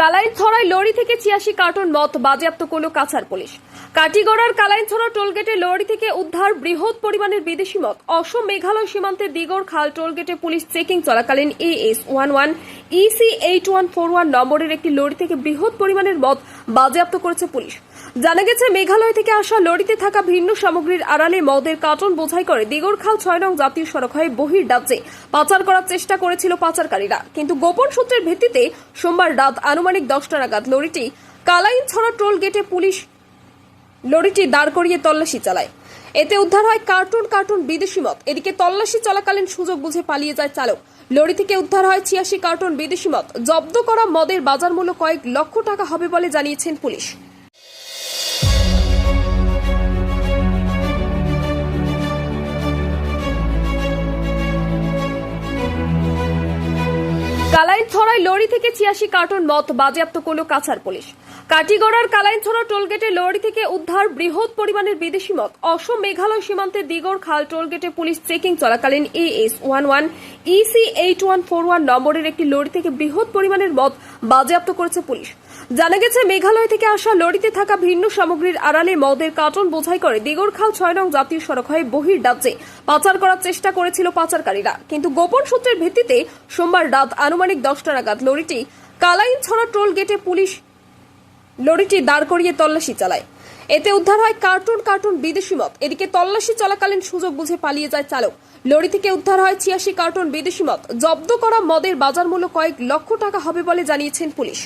কালাইন ছড়ায় লরি থেকে ছিয়াশি কার্টন মদ বাজেয়াপ্ত করল কাছার পুলিশ। কাটিগড়ার কালাইনছড়া টোলগেটে লরি থেকে উদ্ধার বৃহৎ পরিমাণের বিদেশি মত অসম মেঘালয় সীমান্তে দিগড় খাল টোলগেটে পুলিশ চেকিং চলাকালীন AS one one EC eight one four one নম্বরের একটি লরি থেকে বৃহৎ পরিমাণের মদ বাজেয়াপ্ত করেছে পুলিশ। জানা গেছে, মেঘালয় থেকে আসা লরিতে থাকা ভিন্ন সামগ্রীর আড়ালে মদের কার্টন বোঝাই করে দিগরখাল ছয় নং জাতীয় সড়ক হয়ে বহির রাজ্যে পাচার করার চেষ্টা করেছিল পাচারকারীরা। কিন্তু গোপন সূত্রের ভিত্তিতে সোমবার রাত আনুমানিক দশটা নাগাদ লরিটি কালাইন ছড়া টোল গেটে পুলিশ লরিটি দাঁড় করিয়ে তল্লাশি চালায়। এতে উদ্ধার হয় কার্টুন কার্টুন বিদেশি মদ। এদিকে তল্লাশি চলাকালীন সুযোগ বুঝে পালিয়ে যায় চালক। লরি থেকে উদ্ধার হয় ছিয়াশি কার্টুন বিদেশি মদ। জব্দ করা মদের বাজার মূল্য কয়েক লক্ষ টাকা হবে বলে জানিয়েছেন পুলিশ। কালাইন ছড়ায় লরি থেকে ছিয়াশি কার্টন মদ বাজেয়াপ্ত করল কাছার পুলিশ। কাটিগড়ার কালাইন ছড়া টোলগেটে লরি থেকে উদ্ধার বৃহৎ পরিমাণের বিদেশি মদ। অসম মেঘালয় সীমান্তে দিগর খাল টোলগেটে পুলিশ চেকিং চলাকালীন AS one one EC eight one four one নম্বরের একটি লরি থেকে বৃহৎ পরিমাণের মদ বাজেয়াপ্ত করেছে পুলিশ। জানা গেছে, মেঘালয় থেকে আসা লরিতে থাকা ভিন্ন সামগ্রীর আড়ালে মদের কার্টন বোঝাই করে দিগড়খাল ছয় নং জাতীয় সড়ক হয়ে বহির রাজ্যে পাচার করার চেষ্টা করেছিল পাচারকারীরা। কিন্তু গোপন সূত্রের ভিত্তিতে সোমবার রাত আনুমানিক দশটা নাগাদ লরিটি কালাইন ছড়া টোল গেটে পুলিশ লরিটি দাঁড় করিয়ে তল্লাশি চালায়। এতে উদ্ধার হয় কার্টুন কার্টুন বিদেশি মদ। এদিকে তল্লাশি চলাকালীন সুযোগ বুঝে পালিয়ে যায় চালক। লরি থেকে উদ্ধার হয় ছিয়াশি কার্টুন বিদেশি মদ। জব্দ করা মদের বাজার মূল্য কয়েক লক্ষ টাকা হবে বলে জানিয়েছেন পুলিশ।